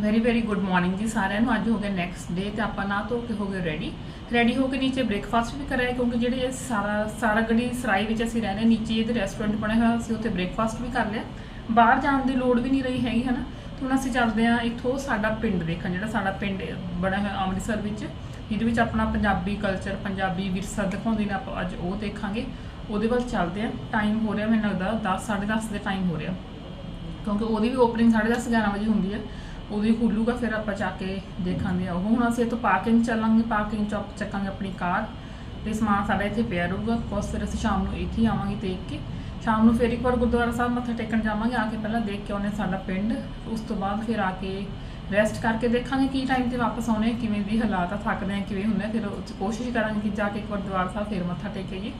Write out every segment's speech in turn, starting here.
Very very good morning ਜੀ ਸਾਰਿਆਂ ਨੂੰ। ਅੱਜ ਹੋ ਗਿਆ ਨੈਕਸਟ ਡੇ ਤੇ ਆਪਾਂ ਨਾ ਧੋ ਕੇ ਹੋ ਗਏ ਰੈਡੀ ਰੈਡੀ ਹੋ ਕੇ ਨੀਚੇ ਬ੍ਰੇਕਫਾਸਟ ਵੀ ਕਰਾਇਆ ਕਿਉਂਕਿ ਜਿਹੜੇ ਇਹ ਸਾਰਾ ਸਾਰਾ ਗੜੀ ਸਰਾਈ ਵਿੱਚ ਅਸੀਂ ਰਹਿੰਦੇ ਨੀਚੇ ਇਹਦੇ ਰੈਸਟੋਰੈਂਟ ਬਣਿਆ ਹੋਇਆ, ਅਸੀਂ ਉੱਥੇ ਬ੍ਰੇਕਫਾਸਟ ਵੀ ਕਰ ਲਿਆ। ਬਾਹਰ ਜਾਣ ਦੀ ਲੋੜ ਵੀ ਨਹੀਂ ਰਹੀ ਹੈਗੀ, ਹਨਾ? ਤੇ ਹੁਣ ਅਸੀਂ ਚੱਲਦੇ ਹਾਂ ਇੱਥੋਂ ਸਾਡਾ ਪਿੰਡ ਦੇਖਣ, ਜਿਹੜਾ ਸਾਡਾ ਪਿੰਡ ਬਣਿਆ ਹੋਇਆ ਅੰਮ੍ਰਿਤਸਰ ਵਿੱਚ। ਜਿਹਦੇ ਵਿੱਚ ਆਪਣਾ ਪੰਜਾਬੀ ਕਲਚਰ ਪੰਜਾਬੀ ਵਿਰਸਾ ਦਿਖਾਉਂਦੇ ਨੇ ਆਪਾਂ ਅੱਜ ਉਹ ਦੇਖਾਂਗੇ। ਉਹਦੇ ਵੱਲ ਚੱਲਦੇ ਹਾਂ। ਟਾਈਮ ਹੋ ਰਿਹਾ ਮੈਨੂੰ ਲੱਗਦਾ 10 10:30 ਦੇ ਟਾਈਮ ਹੋ ਰਿਹਾ। ਕਿਉਂਕਿ ਉਹਦੀ ਵੀ ਓਪਨਿੰਗ 10:30 11 ਵਜੇ ਹੁੰਦੀ ਹੈ। ਉਹ ਵੀ ਖੁੱਲੂਗਾ ਫਿਰ ਆਪਾਂ ਜਾ ਕੇ ਦੇਖਾਂਗੇ ਉਹ। ਹੁਣ ਅਸੀਂ ਇੱਥੋਂ ਪਾਰਕਿੰਗ ਚੱਲਾਂਗੇ ਪਾਰਕਿੰਗ ਚੌਕ ਚੱਕਾਂਗੇ ਆਪਣੀ ਕਾਰ ਤੇ ਸਮਾਨ ਸਾਡਾ ਇੱਥੇ ਪਿਆ ਰਹੂਗਾ। ਕੋਸ ਫਿਰ ਅਸੀਂ ਸ਼ਾਮ ਨੂੰ ਇੱਥੇ ਹੀ ਆਵਾਂਗੇ ਦੇਖ ਕੇ। ਸ਼ਾਮ ਨੂੰ ਫਿਰ ਇੱਕ ਵਾਰ ਗੁਰਦੁਆਰਾ ਸਾਹਿਬ ਮੱਥਾ ਟੇਕਣ ਜਾਵਾਂਗੇ, ਆ ਕੇ ਪਹਿਲਾਂ ਦੇਖ ਕੇ ਆਉਣੇ ਸਾਡਾ ਪਿੰਡ। ਉਸ ਤੋਂ ਬਾਅਦ ਫਿਰ ਆ ਕੇ ਰੈਸਟ ਕਰਕੇ ਦੇਖਾਂਗੇ ਕੀ ਟਾਈਮ ਤੇ ਵਾਪਸ ਆਉਣੇ, ਕਿਵੇਂ ਦੀ ਹਾਲਾਤ ਆ, ਥੱਕਦੇ ਆ, ਕਿਵੇਂ ਹੁੰਦੇ ਫਿਰ ਉਹ 'ਚ ਕੋਸ਼ਿਸ਼ ਕਰਾਂਗੇ ਕਿ ਜਾ ਕੇ ਇੱਕ ਵਾਰ ਦਰਬਾਰ ਸਾਹਿਬ ਫਿਰ ਮੱਥਾ ਟੇਕੀਏ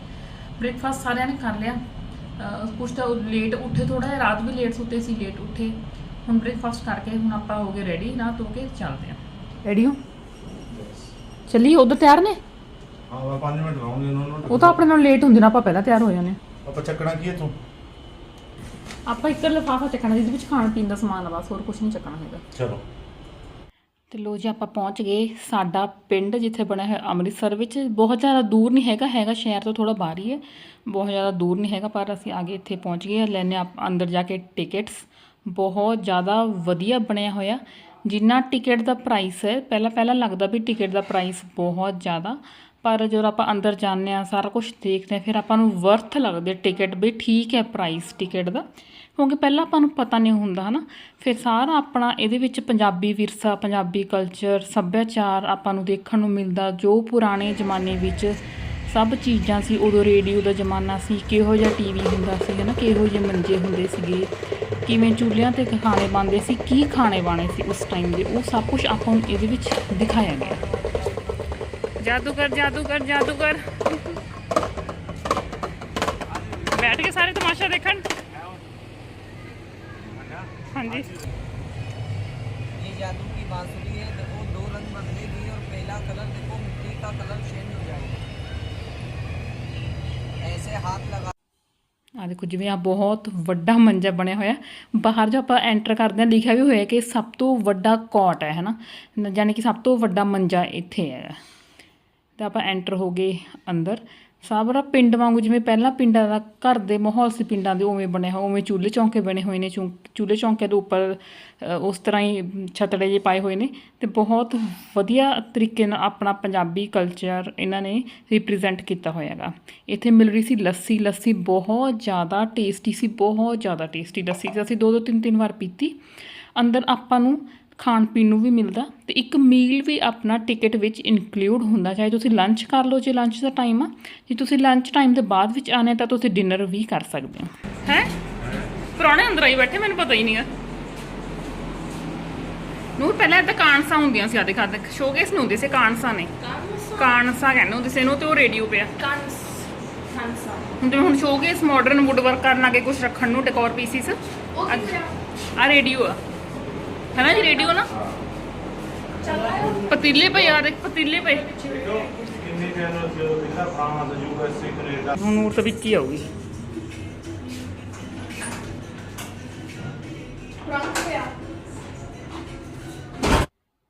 ਬ੍ਰੇਕਫਾਸਟ ਸਾਰਿਆਂ ਨੇ ਕਰ ਲਿਆ। ਅਹ ਕੁਛ ਤਾਂ ਲੇਟ ਉੱਠੇ ਥੋੜਾ ਜਿਹਾ, ਰਾਤ ਵੀ ਲੇਟ ਸੁੱਤੇ ਸੀ ਲੇਟ ਉੱਠੇ। ਹੁਣ ਬ੍ਰੇਕਫਾਸਟ ਕਰਕੇ ਹੁਣ ਆਪਾਂ ਹੋ ਗਏ ਰੈਡੀ ਨਾ ਧੋ ਕੇ ਚੱਲਦੇ ਆਂ ਰੈਡੀ ਹੋ? ਚੱਲੀ ਉਧਰ ਤਿਆਰ ਨੇ? ਹਾਂ ਮੈਂ 5 ਮਿੰਟ ਲਾਉਂਗੀ ਉਹਨਾਂ ਨੂੰ ਉਹ ਤਾਂ ਆਪਣੇ ਨਾਲ ਲੇਟ ਹੁੰਦੇ ਨਾ ਆਪਾਂ ਪਹਿਲਾਂ ਤਿਆਰ ਹੋ ਜਾਂਦੇ ਆਪਾਂ ਚੱਕਣਾ ਕੀ ਹੈ ਤੂੰ ਆਪਾਂ ਇੱਕ ਲਿਫਾਫਾ ਚੱਕਣਾ ਜਿਹਦੇ ਵਿੱਚ ਖਾਣ ਪੀਣ ਦਾ ਸਮਾਨ ਆ ਬਸ ਹੋਰ ਕੁਝ ਨਹੀਂ ਚੱਕਣਾ ਹੈਗਾ। ਚਲੋ। ਤੇ ਲੋ ਜੀ ਆਪਾਂ ਪਹੁੰਚ ਗਏ ਸਾਡਾ ਪਿੰਡ ਜਿੱਥੇ ਬਣਿਆ ਹੋਇਆ ਅੰਮ੍ਰਿਤਸਰ ਵਿੱਚ। ਬਹੁਤ ਜ਼ਿਆਦਾ ਦੂਰ ਨਹੀਂ ਹੈਗਾ ਹੈਗਾ ਸ਼ਹਿਰ ਤੋਂ ਥੋੜਾ ਬਾਹਰ ਹੀ ਹੈ। ਬਹੁਤ ਜ਼ਿਆਦਾ ਦੂਰ ਨਹੀਂ ਹੈਗਾ ਪਰ ਅਸੀਂ ਆਗੇ ਇੱਥੇ ਪਹੁੰਚ ਗਏ ਲੈਨੇ ਆ ਅੰਦਰ ਜਾ ਕੇ ਟਿਕਟਸ ਬਹੁਤ ਜ਼ਿਆਦਾ ਵਧੀਆ ਬਣਿਆ ਹੋਇਆ। ਜਿੰਨਾ ਟਿਕਟ ਦਾ ਪ੍ਰਾਈਸ ਹੈ, ਪਹਿਲਾਂ ਪਹਿਲਾਂ ਲੱਗਦਾ ਵੀ ਟਿਕਟ ਦਾ ਪ੍ਰਾਈਸ ਬਹੁਤ ਜ਼ਿਆਦਾ। ਪਰ ਜਦੋਂ ਆਪਾਂ ਅੰਦਰ ਜਾਂਦੇ ਆ ਸਾਰਾ ਕੁਝ ਦੇਖਦੇ ਆ ਫਿਰ ਆਪਾਂ ਨੂੰ ਵਰਥ ਲੱਗਦੇ ਟਿਕਟ ਵੀ ਠੀਕ ਹੈ ਪ੍ਰਾਈਸ ਟਿਕਟ ਦਾ। ਕਿਉਂਕਿ ਪਹਿਲਾਂ ਆਪਾਂ ਨੂੰ ਪਤਾ ਨਹੀਂ ਹੁੰਦਾ, ਹਨਾ। ਫਿਰ ਸਾਰਾ ਆਪਣਾ ਇਹਦੇ ਵਿੱਚ ਪੰਜਾਬੀ ਵਿਰਸਾ, ਪੰਜਾਬੀ ਕਲਚਰ ਸੱਭਿਆਚਾਰ ਆਪਾਂ ਨੂੰ ਦੇਖਣ ਨੂੰ ਮਿਲਦਾ, ਜੋ ਪੁਰਾਣੇ ਜ਼ਮਾਨੇ ਵਿੱਚ ਸਭ ਚੀਜ਼ਾਂ ਸੀ ਉਦੋਂ ਰੇਡੀਓ ਦਾ ਜ਼ਮਾਨਾ ਸੀ ਕਿਹੋ ਜਿਹਾ ਟੀਵੀ ਹੁੰਦਾ ਸੀ ਹਨਾ ਕਿਹੋ ਜਿਹੇ ਮੰਜੇ ਹੁੰਦੇ ਸੀਗੇ ਕਿਵੇਂ ਚੁੱਲ੍ਹਿਆਂ ਤੇ ਖਾਣੇ ਬਣਦੇ ਸੀ ਕੀ ਖਾਣੇ ਬਣੇ ਸੀ ਉਸ ਟਾਈਮ ਦੇ ਉਹ ਸਭ ਕੁਝ ਆਪਾਂ ਨੂੰ ਇਹਦੇ ਵਿੱਚ ਦਿਖਾਇਆ ਗਿਆ ਜਾਦੂਗਰ ਜਾਦੂਗਰ ਜਾਦੂਗਰ ਬੈਠ ਕੇ ਸਾਰੇ ਤਮਾਸ਼ਾ ਦੇਖਣ ਹਾਂਜੀ ये जादू की बांसुरी है देखो दो रंग बदलेगी और पहला कलर देखो मिट्टी का कलर ਆ ਦੇਖੋ, ਜਿਵੇਂ ਆ ਬਹੁਤ ਵੱਡਾ ਮੰਜਾ ਬਣਿਆ ਹੋਇਆ ਬਾਹਰ ਜੋ ਆਪਾਂ ਐਂਟਰ ਕਰਦੇ ਹਾਂ, ਲਿਖਿਆ ਵੀ ਹੋਇਆ ਕਿ ਸਭ ਤੋਂ ਵੱਡਾ ਕੋਟ ਹੈ, ਹਨਾ? ਨ- ਯਾਨੀ ਕਿ ਸਭ ਤੋਂ ਵੱਡਾ ਮੰਜਾ ਇੱਥੇ ਹੈ। ਤਾਂ ਆਪਾਂ ਐਂਟਰ ਹੋ ਗਏ ਅੰਦਰ। ਸਾਬਰਾ ਪਿੰਡ ਵਾਂਗੂ ਜਿਵੇਂ ਪਹਿਲਾਂ ਪਿੰਡਾਂ ਦਾ ਘਰ ਦੇ ਮਾਹੌਲ ਸੀ ਪਿੰਡਾਂ ਦੇ ਉਵੇਂ ਬਣਿਆ ਹੋਇਆ ਉਵੇਂ ਚੁੱਲ੍ਹੇ ਚੌਂਕੇ ਬਣੇ ਹੋਏ ਨੇ, ਚੁੰ- ਚੁੱਲ੍ਹੇ ਚੌਂਕੇ ਦੇ ਉੱਪਰ ਉਸ ਤਰ੍ਹਾਂ ਹੀ ਛਤੜੇ ਜਿਹੇ ਪਾਏ ਹੋਏ ਨੇ ਤੇ ਬਹੁਤ ਵਧੀਆ ਤਰੀਕੇ ਨਾਲ ਆਪਣਾ ਪੰਜਾਬੀ ਕਲਚਰ ਇਹਨਾਂ ਨੇ ਰਿਪਰੈਜ਼ੈਂਟ ਕੀਤਾ ਹੋਇਆ ਹੈਗਾ ਇੱਥੇ ਮਿਲ ਰਹੀ ਸੀ ਲੱਸੀ ਲੱਸੀ ਬਹੁਤ ਜ਼ਿਆਦਾ ਟੇਸਟੀ ਸੀ, ਬਹੁਤ ਜ਼ਿਆਦਾ ਟੇਸਟੀ ਲੱਸੀ ਅਸੀਂ ਦੋ ਦੋ ਤਿੰਨ ਤਿੰਨ ਵਾਰ ਪੀਤੀ। ਅੰਦਰ ਆਪਾਂ ਨੂੰ ਖਾਣ ਪੀਣ ਨੂੰ ਵੀ ਮਿਲਦਾ ਤੇ ਇੱਕ ਮੀਲ ਵੀ ਆਪਣਾ ਟਿਕਟ ਵਿੱਚ ਇਨਕਲੂਡ ਹੁੰਦਾ ਚਾਹੇ ਤੁਸੀਂ ਲੰਚ ਕਰ ਲਓ ਜੇ ਲੰਚ ਦਾ ਟਾਈਮ ਆ ਜੇ ਤੁਸੀਂ ਲੰਚ ਟਾਈਮ ਦੇ ਬਾਅਦ ਵਿੱਚ ਆਨੇ ਤਾਂ ਤੁਸੀਂ ਡਿਨਰ ਵੀ ਕਰ ਸਕਦੇ ਹੋ। ਹੈ? ਪੁਰਾਣੇ ਅੰਦਰ ਆਈ ਬੈਠੇ ਮੈਨੂੰ ਪਤਾ ਹੀ ਨਹੀਂ ਆ। ਨੂੰ ਪਹਿਲਾਂ ਇੱਦਾਂ ਕਾਂਸਾ ਹੁੰਦੀਆਂ ਸੀ ਆਦੇ ਖਾਦੇ। ਸ਼ੋਕੇਸ ਨਹੀਂ ਹੁੰਦੇ ਸੀ ਕਾਂਸਾ ਨੇ। ਕਾਂਸਾ ਕਹਿੰਦੇ ਹੁੰਦੇ ਸੀ ਇਹਨੂੰ ਤੇ ਉਹ ਰੇਡੀਓ ਪਿਆ। ਹੁਣ ਜਿਵੇਂ ਹੁਣ ਸ਼ੋਕੇਸ ਮਾਡਰਨ ਵੁੱਡ ਵਰਕ ਕਰਨ ਲੱਗੇ ਕੁਝ ਰੱਖਣ ਨੂੰ ਡੈਕੋਰ ਪੀਸਿਸ ਆ ਰੇਡੀਓ ਆ। ਹੈ ਨਾ ਜੀ ਰੇਡੀਓ ਨਾ? ਪਤੀਲੇ ਪਏ ਆ ਦੇਖ ਪਤੀਲੇ ਪਏ। ਹੁਣ ਨੂਰ ਤਾਂ ਵਿੱਚ ਹੀ ਆਊਗੀ।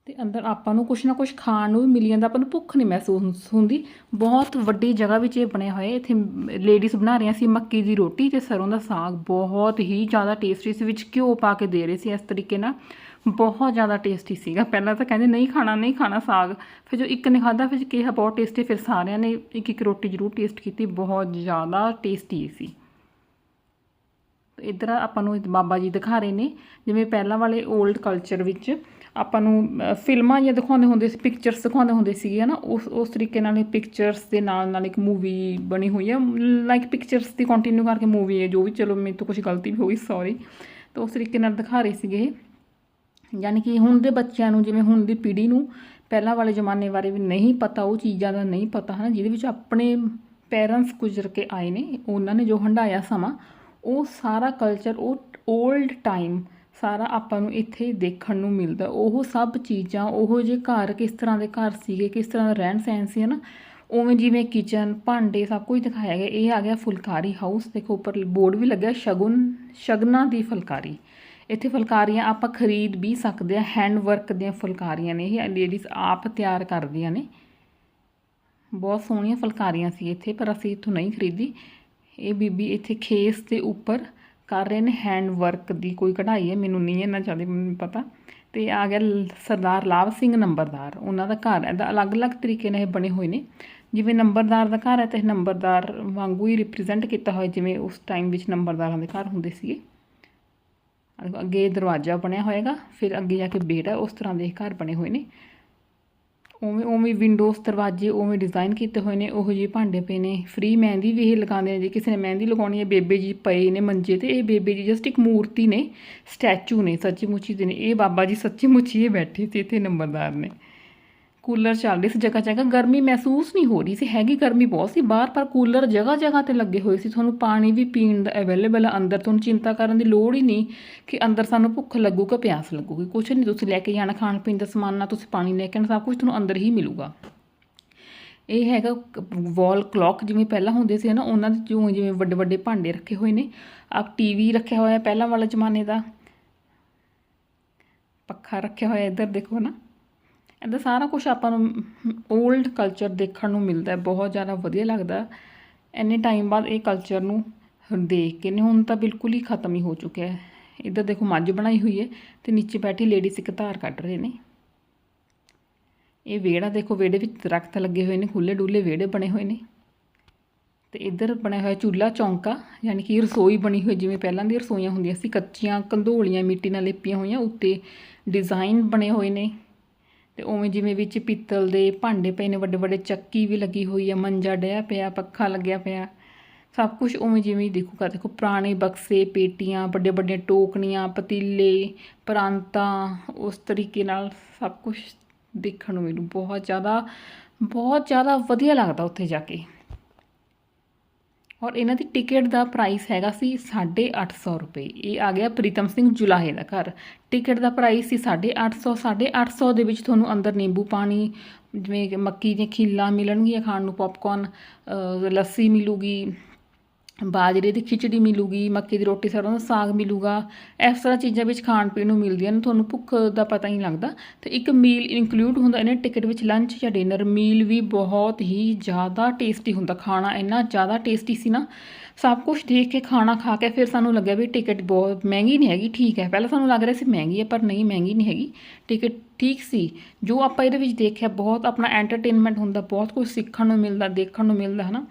ਤੇ ਅੰਦਰ ਆਪਾਂ ਨੂੰ ਕੁਛ ਨਾ ਕੁਛ ਖਾਣ ਨੂੰ ਵੀ ਮਿਲ ਜਾਂਦਾ ਆਪਾਂ ਨੂੰ ਭੁੱਖ ਨਹੀਂ ਮਹਿਸੂਸ ਹੁੰਦੀ ਬਹੁਤ ਵੱਡੀ ਜਗ੍ਹਾ ਵਿੱਚ ਇਹ ਬਣਿਆ ਹੋਇਆ। ਇੱਥੇ ਲੇਡੀਜ਼ ਬਣਾ ਰਹੀਆਂ ਸੀ ਮੱਕੀ ਦੀ ਰੋਟੀ ਤੇ ਸਰੋਂ ਦਾ ਸਾਗ। ਬਹੁਤ ਹੀ ਜ਼ਿਆਦਾ ਟੇਸਟੀ ਸੀ ਵਿੱਚ ਘਿਓ ਪਾ ਕੇ ਦੇ ਰਹੇ ਸੀ ਇਸ ਤਰੀਕੇ ਨਾਲ। ਬਹੁਤ ਜ਼ਿਆਦਾ ਟੇਸਟੀ ਸੀਗਾ। ਪਹਿਲਾਂ ਤਾਂ ਕਹਿੰਦੇ, ਨਹੀਂ ਖਾਣਾ ਨਹੀਂ ਖਾਣਾ ਸਾਗ। ਫਿਰ ਜੋ ਇੱਕ ਨੇ ਖਾਧਾ, ਫਿਰ ਕਿਹਾ, ਬਹੁਤ ਟੇਸਟੀ ਫਿਰ ਸਾਰਿਆਂ ਨੇ ਇੱਕ ਇੱਕ ਰੋਟੀ ਜ਼ਰੂਰ ਟੇਸਟ ਕੀਤੀ। ਬਹੁਤ ਜ਼ਿਆਦਾ ਟੇਸਟੀ ਸੀ। ਇੱਧਰ ਆਪਾਂ ਨੂੰ ਬਾਬਾ ਜੀ ਦਿਖਾ ਰਹੇ ਨੇ, ਜਿਵੇਂ ਪਹਿਲਾਂ ਵਾਲੇ 올ਡ ਕਲਚਰ ਵਿੱਚ ਆਪਾਂ ਨੂੰ ਫਿਲਮਾਂ ਜਾਂ ਦਿਖਾਉਂਦੇ ਹੁੰਦੇ ਸੀ ਪਿਕਚਰਸ ਦਿਖਾਉਂਦੇ ਹੁੰਦੇ ਸੀਗੇ, ਹਨਾ? ਉਸ ਉਸ ਤਰੀਕੇ ਨਾਲ ਇਹ ਪਿਕਚਰਸ ਦੇ ਨਾਲ ਨਾਲ ਇੱਕ ਮੂਵੀ ਬਣੀ ਹੋਈ ਹੈ। ਲਾਈਕ ਪਿਕਚਰਸ ਦੀ ਕੰਟੀਨਿਊ ਕਰਕੇ ਮੂਵੀ ਹੈ, ਜੋ ਵੀ, ਚਲੋ ਮੇਰੇ ਤੋਂ ਕੁਝ ਗਲਤੀ ਵੀ ਹੋਈ ਗਈ ਸੌਰੀ ਤਾਂ ਉਸ ਤਰੀਕੇ ਨਾਲ ਦਿਖਾ ਰਹੇ ਸੀਗੇ ਯਾਨੀ ਕਿ ਹੁਣ ਦੇ ਬੱਚਿਆਂ ਨੂੰ, ਜਿਵੇਂ ਹੁਣ ਦੀ ਪੀੜ੍ਹੀ ਨੂੰ ਪਹਿਲਾਂ ਵਾਲੇ ਜ਼ਮਾਨੇ ਬਾਰੇ ਵੀ ਨਹੀਂ ਪਤਾ, ਉਹ ਚੀਜ਼ਾਂ ਦਾ ਨਹੀਂ ਪਤਾ ਹੈ ਜਿਹਦੇ ਵਿੱਚ ਆਪਣੇ ਪੇਰੈਂਟਸ ਗੁਜ਼ਰ ਕੇ ਆਏ ਨੇ, ਉਹਨਾਂ ਨੇ ਜੋ ਹੰਡਾਇਆ ਸਮਾਂ, ਉਹ ਸਾਰਾ ਕਲਚਰ ਉਹ 올ਡ ਟਾਈਮ ਸਾਰਾ ਆਪਾਂ ਨੂੰ ਇੱਥੇ ਦੇਖਣ ਨੂੰ ਮਿਲਦਾ। ਉਹ ਸਭ ਚੀਜ਼ਾਂ, ਉਹੋ ਜਿਹੇ ਘਰ ਕਿਸ ਤਰ੍ਹਾਂ ਦੇ ਘਰ ਸੀਗੇ, ਕਿਸ ਤਰ੍ਹਾਂ ਦਾ ਰਹਿਣ ਸਹਿਣ ਸੀ, ਹਨਾ, ਉਵੇਂ ਜਿਵੇਂ ਕਿਚਨ ਭਾਂਡੇ ਸਭ ਕੁਝ ਦਿਖਾਇਆ ਗਿਆ। ਇਹ ਆ ਗਿਆ ਫੁਲਕਾਰੀ ਹਾਊਸ ਦੇਖੋ, ਉੱਪਰ ਬੋਰਡ ਵੀ ਲੱਗਿਆ, ਸ਼ਗੁਨ, ਸ਼ਗਨਾ ਦੀ ਫੁਲਕਾਰੀ। ਇੱਥੇ ਫੁਲਕਾਰੀਆਂ ਆਪਾਂ ਖਰੀਦ ਵੀ ਸਕਦੇ ਆ ਹੈਂਡ ਵਰਕ ਦੀਆਂ ਫੁਲਕਾਰੀਆਂ ਨੇ ਇਹ ਲੇਡੀਜ਼ ਆਪ ਤਿਆਰ ਕਰਦੀਆਂ ਨੇ। ਬਹੁਤ ਸੋਹਣੀਆਂ ਫੁਲਕਾਰੀਆਂ ਸੀ ਇੱਥੇ, ਪਰ ਅਸੀਂ ਇੱਥੋਂ ਨਹੀਂ ਖਰੀਦੀ। ਇਹ ਬੀਬੀ ਇੱਥੇ ਖੇਸ ਦੇ ਉੱਪਰ ਕਰ ਰਹੇ ਨੇ ਹੈਂਡ ਵਰਕ ਦੀ ਕੋਈ ਕਢਾਈ ਹੈ, ਮੈਨੂੰ ਨਹੀਂ ਇਹਨਾਂ ਜ਼ਿਆਦਾ ਮੈਨੂੰ ਪਤਾ। ਤੇ ਆ ਗਿਆ ਸਰਦਾਰ ਲਾਭ ਸਿੰਘ ਨੰਬਰਦਾਰ, ਉਹਨਾਂ ਦਾ ਘਰ ਹੈ ਦਾ ਅਲੱਗ-ਅਲੱਗ ਤਰੀਕੇ ਨਾਲ ਇਹ ਬਣੇ ਹੋਏ ਨੇ। ਜਿਵੇਂ ਨੰਬਰਦਾਰ ਦਾ ਘਰ ਹੈ ਤੇ ਨੰਬਰਦਾਰ ਵਾਂਗੂ ਹੀ ਰਿਪਰੈਜ਼ੈਂਟ ਕੀਤਾ ਹੋਇਆ, ਜਿਵੇਂ ਉਸ ਟਾਈਮ ਵਿੱਚ ਨੰਬਰਦਾਰਾਂ ਦੇ ਘਰ ਹੁੰਦੇ ਸੀਗੇ। ਅੱਗੇ ਦਰਵਾਜ਼ਾ ਬਣਿਆ ਹੋਏਗਾ, ਫਿਰ ਅੱਗੇ ਜਾ ਕੇ ਬੇੜਾ ਉਸ ਤਰ੍ਹਾਂ ਦੇ ਘਰ ਬਣੇ ਹੋਏ ਨੇ। ਉਵੇਂ ਉਵੇਂ ਵਿੰਡੋਜ਼, ਦਰਵਾਜ਼ੇ ਉਵੇਂ ਡਿਜ਼ਾਈਨ ਕੀਤੇ ਹੋਏ ਨੇ, ਉਹੋ ਜਿਹੇ ਭਾਂਡੇ ਪਏ ਨੇ। ਫ੍ਰੀ ਮਹਿੰਦੀ ਵੀ ਇਹ ਲਗਾਉਂਦੇ ਨੇ, ਜੇ ਕਿਸੇ ਨੇ ਮਹਿੰਦੀ ਲਗਾਉਣੀ ਹੈ, ਬੇਬੇ ਜੀ ਪਏ ਨੇ ਮੰਜੇ ਤੇ, ਇਹ ਬੇਬੇ ਜੀ ਜਸਟ ਇੱਕ ਮੂਰਤੀ ਨੇ, ਸਟੈਚੂ ਨੇ, ਸੱਚੀ ਮੁੱਚੀ ਦੇ ਨੇ। ਇਹ ਬਾਬਾ ਜੀ ਸੱਚੀ ਮੁੱਚੀ ਇਹ ਬੈਠੇ ਸੀ, ਇੱਥੇ ਨੰਬਰਦਾਰ ਨੇ। ਕੂਲਰ ਚੱਲ ਰਹੇ ਸੀ ਜਗ੍ਹਾ ਜਗ੍ਹਾ। ਗਰਮੀ ਮਹਿਸੂਸ ਨਹੀਂ ਹੋ ਰਹੀ ਸੀ, ਹੈਗੀ ਗਰਮੀ ਬਹੁਤ ਸੀ। ਬਾਹਰ ਪਰ ਕੂਲਰ ਜਗ੍ਹਾ ਜਗ੍ਹਾ ਤੇ ਲੱਗੇ ਹੋਏ ਸੀ। ਤੁਹਾਨੂੰ ਪਾਣੀ ਵੀ ਪੀਣ ਦਾ ਅਵੇਲੇਬਲ ਆ, ਅੰਦਰ ਤੁਹਾਨੂੰ ਚਿੰਤਾ ਕਰਨ ਦੀ ਲੋੜ ਹੀ ਨਹੀਂ ਕਿ ਅੰਦਰ ਸਾਨੂੰ ਭੁੱਖ ਲੱਗੂਗਾ ਪਿਆਸ ਲੱਗੂਗੀ। ਕੁਝ ਨਹੀਂ, ਤੁਸੀਂ ਲੈ ਕੇ ਜਾਣਾ ਖਾਣ ਪੀਣ ਦਾ ਸਮਾਨ, ਨਾ ਤੁਸੀਂ ਪਾਣੀ ਲੈ ਕੇ ਆਉਣਾ, ਸਭ ਕੁਝ ਤੁਹਾਨੂੰ ਅੰਦਰ ਹੀ ਮਿਲੂਗਾ। ਇਹ ਹੈਗਾ ਵਾਲ ਕਲੌਕ ਜਿਵੇਂ ਪਹਿਲਾਂ ਹੁੰਦੇ ਸੀ ਨਾ ਉਹਨਾਂ ਦੇ ਚੋਂ ਜਿਵੇਂ ਵੱਡੇ ਵੱਡੇ ਭਾਂਡੇ ਰੱਖੇ ਹੋਏ ਨੇ। ਆਪ ਟੀਵੀ ਰੱਖਿਆ ਹੋਇਆ ਪਹਿਲਾਂ ਵਾਲੇ ਜ਼ਮਾਨੇ ਦਾ। ਪੱਖਾ ਰੱਖਿਆ ਹੋਇਆ ਇੱਧਰ ਦੇਖੋ ਨਾ ਇਹਦਾ ਸਾਰਾ ਕੁਝ ਆਪਾਂ ਨੂੰ 올ਡ ਕਲਚਰ ਦੇਖਣ ਨੂੰ ਮਿਲਦਾ ਬਹੁਤ ਜ਼ਿਆਦਾ ਵਧੀਆ ਲੱਗਦਾ ਇੰਨੇ ਟਾਈਮ ਬਾਅਦ ਇਹ ਕਲਚਰ ਨੂੰ ਦੇਖ ਕੇ ਨੇ ਹੁਣ ਤਾਂ ਬਿਲਕੁਲ ਹੀ ਖਤਮ ਹੀ ਹੋ ਚੁੱਕਿਆ ਹੈ। ਇੱਧਰ ਦੇਖੋ, ਮੱਝ ਬਣਾਈ ਹੋਈ ਹੈ ਤੇ ਨੀਚੇ ਬੈਠੀ ਲੇਡੀਜ਼ ਇੱਕ ਧਾਰ ਕੱਢ ਰਹੇ ਨੇ। ਇਹ ਵਿਹੜਾ ਦੇਖੋ, ਵਿਹੜੇ ਵਿੱਚ ਦਰਖਤ ਲੱਗੇ ਹੋਏ ਨੇ ਖੁੱਲੇ ਡੁੱਲੇ ਵਿਹੜੇ ਬਣੇ ਹੋਏ ਨੇ। ਤੇ ਇੱਧਰ ਬਣਿਆ ਹੋਇਆ ਚੁੱਲ੍ਹਾ, ਚੌਂਕਾ, ਯਾਨੀ ਕਿ ਰਸੋਈ ਬਣੀ ਹੋਈ ਜਿਵੇਂ ਪਹਿਲਾਂ ਦੀਆਂ ਰਸੋਈਆਂ ਹੁੰਦੀਆਂ ਸੀ, ਕੱਚੀਆਂ, ਕੰਧੋਲੀਆਂ, ਮਿੱਟੀ ਨਾਲ ਲੇਪੀਆਂ ਹੋਈਆਂ, ਉੱਤੇ ਡਿਜ਼ਾਈਨ ਬਣੇ ਹੋਏ ਨੇ। ਤੇ ਉਵੇਂ ਜਿਵੇਂ ਵਿੱਚ ਪਿੱਤਲ ਦੇ ਭਾਂਡੇ ਪਏ ਨੇ, ਵੱਡੇ ਵੱਡੇ ਚੱਕੀ ਵੀ ਲੱਗੀ ਹੋਈ ਆ, ਮੰਜਾ ਡਿਆ ਪਿਆ, ਪੱਖਾ ਲੱਗਿਆ ਪਿਆ। ਸਭ ਕੁਝ ਉਵੇਂ ਜਿਵੇਂ ਹੀ ਦਿਖੂਗਾ ਦੇਖੋ ਪੁਰਾਣੇ ਬਕਸੇ, ਪੇਟੀਆਂ, ਵੱਡੇ ਵੱਡੇ ਟੋਕਣੀਆਂ, ਪਤੀਲੇ, ਪ੍ਰਾਂਤਾਂ, ਉਸ ਤਰੀਕੇ ਨਾਲ ਸਭ ਕੁਝ ਦੇਖਣ ਨੂੰ ਮੈਨੂੰ ਬਹੁਤ ਜ਼ਿਆਦਾ ਬਹੁਤ ਜ਼ਿਆਦਾ ਵਧੀਆ ਲੱਗਦਾ ਉੱਥੇ ਜਾ ਕੇ। ਔਰ ਇਹਨਾਂ ਦੀ ਟਿਕਟ ਦਾ ਪ੍ਰਾਈਸ ਹੈਗਾ ਸੀ 850 ਰੁਪਏ। ਇਹ ਆ ਗਿਆ ਪ੍ਰੀਤਮ ਸਿੰਘ ਜੁਲਾਹੇ ਦਾ ਘਰ। ਟਿਕਟ ਦਾ ਪ੍ਰਾਈਸ ਸੀ 850 850 ਦੇ ਵਿੱਚ ਤੁਹਾਨੂੰ ਅੰਦਰ ਨਿੰਬੂ ਪਾਣੀ, ਜਿਵੇਂ ਮੱਕੀ ਦੀਆਂ ਖੀਲਾਂ ਮਿਲਣਗੀਆਂ ਖਾਣ ਨੂੰ ਪੌਪਕਾਰਨ ਲੱਸੀ ਮਿਲੂਗੀ ਬਾਜਰੇ ਦੀ ਖਿਚੜੀ ਮਿਲੂਗੀ, ਮੱਕੀ ਦੀ ਰੋਟੀ ਸਰੋਂ ਦਾ ਸਾਗ ਮਿਲੂਗਾ, ਇਸ ਤਰ੍ਹਾਂ ਚੀਜ਼ਾਂ ਵਿੱਚ ਖਾਣ ਪੀਣ ਨੂੰ ਮਿਲਦੀਆਂ ਨੇ, ਤੁਹਾਨੂੰ ਭੁੱਖ ਦਾ ਪਤਾ ਹੀ ਨਹੀਂ ਲੱਗਦਾ। ਤੇ ਇੱਕ ਮੀਲ ਇਨਕਲੂਡ ਹੁੰਦਾ, ਇਹਨਾਂ ਟਿਕਟ ਵਿੱਚ ਲੰਚ ਜਾਂ ਡਿਨਰ ਮੀਲ ਵੀ ਬਹੁਤ ਹੀ ਜ਼ਿਆਦਾ ਟੇਸਟੀ ਹੁੰਦਾ, ਖਾਣਾ ਇੰਨਾ ਜ਼ਿਆਦਾ ਟੇਸਟੀ ਸੀ ਨਾ, ਸਭ ਕੁਝ ਦੇਖ ਕੇ, ਖਾਣਾ ਖਾ ਕੇ ਫਿਰ ਸਾਨੂੰ ਲੱਗਿਆ ਵੀ ਟਿਕਟ ਬਹੁਤ ਮਹਿੰਗੀ ਨਹੀਂ ਹੈਗੀ, ਠੀਕ ਹੈ, ਪਹਿਲਾਂ ਸਾਨੂੰ ਲੱਗ ਰਿਹਾ ਸੀ ਮਹਿੰਗੀ ਹੈ, ਪਰ ਨਹੀਂ, ਮਹਿੰਗੀ ਨਹੀਂ ਹੈਗੀ ਟਿਕਟ ਠੀਕ ਸੀ, ਜੋ ਆਪਾਂ ਇਹਦੇ ਵਿੱਚ ਦੇਖਿਆ, ਬਹੁਤ ਆਪਣਾ ਐਂਟਰਟੇਨਮੈਂਟ ਹੁੰਦਾ, ਬਹੁਤ ਕੁਝ ਸਿੱਖਣ ਨੂੰ ਮਿਲਦਾ, ਦੇਖਣ ਨੂੰ ਮਿਲਦਾ ਹੈ ਨਾ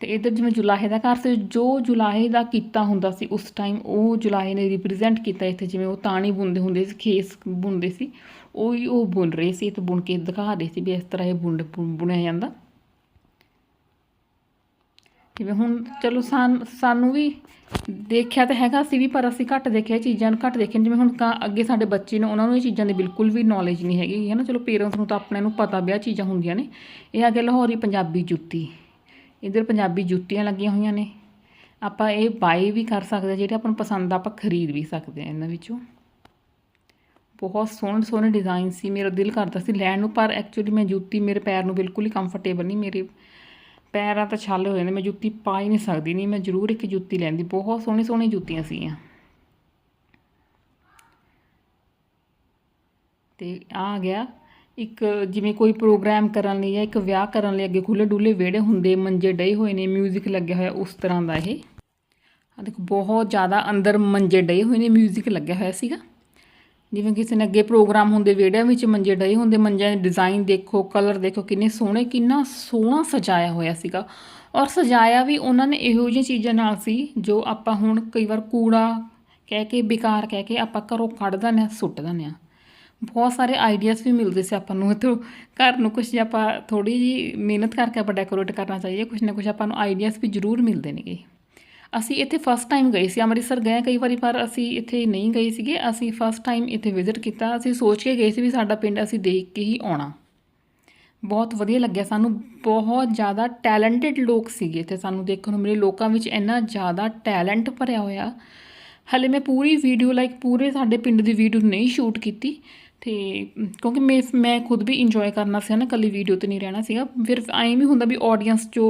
ਤੇ ਇਧਰ ਜਿਵੇਂ ਜੁਲਾਹੇ ਦਾ ਘਰ ਸੀ, ਜੋ ਜੁਲਾਹੇ ਦਾ ਕੀਤਾ ਹੁੰਦਾ ਸੀ, ਉਸ ਟਾਈਮ ਉਹ ਜੁਲਾਹੇ ਨੇ ਰਿਪਰੈਜ਼ੈਂਟ ਕੀਤਾ ਇੱਥੇ, ਜਿਵੇਂ ਉਹ ਤਾਣੀ ਬੁਣਦੇ ਹੁੰਦੇ ਸੀ, ਖੇਸ ਬੁਣਦੇ ਸੀ, ਉਹ ਹੀ ਉਹ ਬੁਣ ਰਹੇ ਸੀ ਤੇ ਬੁਣ ਕੇ ਦਿਖਾ ਰਹੇ ਸੀ ਵੀ ਇਸ ਤਰ੍ਹਾਂ ਇਹ ਬੁਣ ਬੁਣਿਆ ਜਾਂਦਾ। ਜਿਵੇਂ ਹੁਣ ਚਲੋ ਸਾਨ, ਸਾਨੂੰ ਵੀ ਦੇਖਿਆ ਤਾਂ ਹੈਗਾ ਸੀ ਵੀ, ਪਰ ਅਸੀਂ ਘੱਟ ਦੇਖਿਆ, ਇਹ ਚੀਜ਼ਾਂ ਨੂੰ ਘੱਟ ਦੇਖੀਆਂ, ਜਿਵੇਂ ਹੁਣ ਕਾਂ ਅੱਗੇ ਸਾਡੇ ਬੱਚੇ ਨੇ, ਉਹਨਾਂ ਨੂੰ ਇਹ ਚੀਜ਼ਾਂ ਦੀ ਬਿਲਕੁਲ ਵੀ ਨੌਲੇਜ ਨਹੀਂ ਹੈਗੀ ਹੈ ਨਾ ਚਲੋ ਪੇਰੈਂਟਸ ਨੂੰ ਤਾਂ ਆਪਣੇ ਨੂੰ ਪਤਾ ਵੀ ਆ ਚੀਜ਼ਾਂ ਹੁੰਦੀਆਂ ਨੇ। ਇਹ ਆ ਗਿਆ ਲਾਹੌਰੀ ਪੰਜਾਬੀ ਜੁੱਤੀ। ਇੱਧਰ ਪੰਜਾਬੀ ਜੁੱਤੀਆਂ ਲੱਗੀਆਂ ਹੋਈਆਂ ਨੇ। ਆਪਾਂ ਇਹ ਬਾਏ ਵੀ ਕਰ ਸਕਦੇ ਜਿਹੜੇ ਆਪਾਂ ਨੂੰ ਪਸੰਦ ਆਪਾਂ ਖਰੀਦ ਵੀ ਸਕਦੇ ਹਾਂ ਇਹਨਾਂ ਵਿੱਚੋਂ। ਬਹੁਤ ਸੋਹਣੇ ਸੋਹਣੇ ਡਿਜ਼ਾਈਨ ਸੀ, ਮੇਰਾ ਦਿਲ ਕਰਦਾ ਸੀ ਲੈਣ ਨੂੰ, ਪਰ ਐਕਚੁਅਲੀ ਮੈਂ ਜੁੱਤੀ ਮੇਰੇ ਪੈਰ ਨੂੰ ਬਿਲਕੁਲ ਹੀ ਕੰਫਰਟੇਬਲ ਨਹੀਂ, ਮੇਰੇ ਪੈਰਾਂ ਤਾਂ ਛਾਲੇ ਹੋਏ ਨੇ, ਮੈਂ ਜੁੱਤੀ ਪਾ ਹੀ ਨਹੀਂ ਸਕਦੀ, ਨਹੀਂ ਮੈਂ ਜ਼ਰੂਰ ਇੱਕ ਜੁੱਤੀ ਲੈਂਦੀ। ਬਹੁਤ ਸੋਹਣੀ ਸੋਹਣੀ ਜੁੱਤੀਆਂ ਸੀਗੀਆਂ। ਤੇ ਆ ਗਿਆ ਇੱਕ ਜਿਵੇਂ ਕੋਈ ਪ੍ਰੋਗਰਾਮ ਕਰਨ ਲਈ ਜਾਂ ਇੱਕ ਵਿਆਹ ਕਰਨ ਲਈ ਅੱਗੇ ਖੁੱਲੇ ਡੁੱਲੇ ਵਿਹੜੇ ਹੁੰਦੇ ਮੰਜੇ ਡਏ ਹੋਏ ਨੇ 뮤직 ਲੱਗਿਆ ਹੋਇਆ ਉਸ ਤਰ੍ਹਾਂ ਦਾ ਇਹ ਆ ਦੇਖੋ ਬਹੁਤ ਜ਼ਿਆਦਾ ਅੰਦਰ ਮੰਜੇ ਡਏ ਹੋਏ ਨੇ 뮤직 ਲੱਗਿਆ ਹੋਇਆ ਸੀਗਾ ਜਿਵੇਂ ਕਿਸੇ ਨੇ ਅੱਗੇ ਪ੍ਰੋਗਰਾਮ ਹੁੰਦੇ ਵਿਹੜਿਆਂ ਵਿੱਚ ਮੰਜੇ ਡਏ ਹੁੰਦੇ ਮੰਜਿਆਂ ਦੇ ਡਿਜ਼ਾਈਨ ਦੇਖੋ ਕਲਰ ਦੇਖੋ ਕਿੰਨੇ ਸੋਹਣੇ ਕਿੰਨਾ ਸੋਹਣਾ ਸਜਾਇਆ ਹੋਇਆ ਸੀਗਾ ਔਰ ਸਜਾਇਆ ਵੀ ਉਹਨਾਂ ਨੇ ਇਹੋ ਜਿਹੀਆਂ ਚੀਜ਼ਾਂ ਨਾਲ ਸੀ ਜੋ ਆਪਾਂ ਹੁਣ ਕਈ ਵਾਰ ਕੂੜਾ ਕਹਿ ਕੇ ਬੇਕਾਰ ਕਹਿ ਕੇ ਆਪਾਂ ਘਰੋਂ ਕੱਢ ਦਿੰਦੇ ਹਾਂ ਸੁੱਟ ਦਿੰਦੇ ਹਾਂ ਬਹੁਤ ਸਾਰੇ ਆਈਡੀਆਜ਼ ਵੀ ਮਿਲਦੇ ਸੀ ਆਪਾਂ ਨੂੰ ਇੱਥੋਂ ਘਰ ਨੂੰ ਕੁਝ ਆਪਾਂ ਥੋੜੀ ਜੀ ਮਿਹਨਤ ਕਰਕੇ ਆਪਾਂ ਡੈਕੋਰੇਟ ਕਰਨਾ ਚਾਹੀਏ ਕੁਝ ਨਾ ਕੁਝ ਆਪਾਂ ਨੂੰ ਆਈਡੀਆਜ਼ ਵੀ ਜ਼ਰੂਰ ਮਿਲਦੇ ਨੇਗੇ। ਅਸੀਂ ਇੱਥੇ ਫਸਟ ਟਾਈਮ ਗਏ ਸੀ, ਅੰਮ੍ਰਿਤਸਰ ਗਏ ਕਈ ਵਾਰੀ, ਪਰ ਅਸੀਂ ਇੱਥੇ ਨਹੀਂ ਗਏ ਸੀਗੇ, ਅਸੀਂ ਫਸਟ ਟਾਈਮ ਇੱਥੇ ਵਿਜ਼ਿਟ ਕੀਤਾ। ਅਸੀਂ ਸੋਚ ਕੇ ਗਏ ਸੀ ਵੀ ਸਾਡਾ ਪਿੰਡ ਅਸੀਂ ਦੇਖ ਕੇ ਹੀ ਆਉਣਾ। ਬਹੁਤ ਵਧੀਆ ਲੱਗਿਆ ਸਾਨੂੰ, ਬਹੁਤ ਜ਼ਿਆਦਾ ਟੈਲੈਂਟਡ ਲੋਕ ਸੀਗੇ ਇੱਥੇ ਸਾਨੂੰ ਦੇਖਣ ਨੂੰ ਮਿਲੇ। ਲੋਕਾਂ ਵਿੱਚ ਇੰਨਾ ਜ਼ਿਆਦਾ ਟੈਲੈਂਟ ਭਰਿਆ ਹੋਇਆ। ਹਲੇ ਮੈਂ ਪੂਰੀ ਵੀਡੀਓ ਲਾਈਕ ਪੂਰੇ ਸਾਡੇ ਪਿੰਡ ਦੀ ਵੀਡੀਓ ਨਹੀਂ ਸ਼ੂਟ ਕੀਤੀ। ਤੇ ਕਿਉਂਕਿ ਮੈਂ ਮੈਂ ਖੁਦ ਵੀ ਇੰਜੋਏ ਕਰਨਾ ਸੀ ਨਾ ਕੱਲੀ ਵੀਡੀਓ ਤੇ ਨਹੀਂ ਰਹਿਣਾ ਸੀਗਾ। ਫਿਰ ਐਂ ਵੀ ਹੁੰਦਾ ਵੀ ਆਡੀਅנס ਜੋ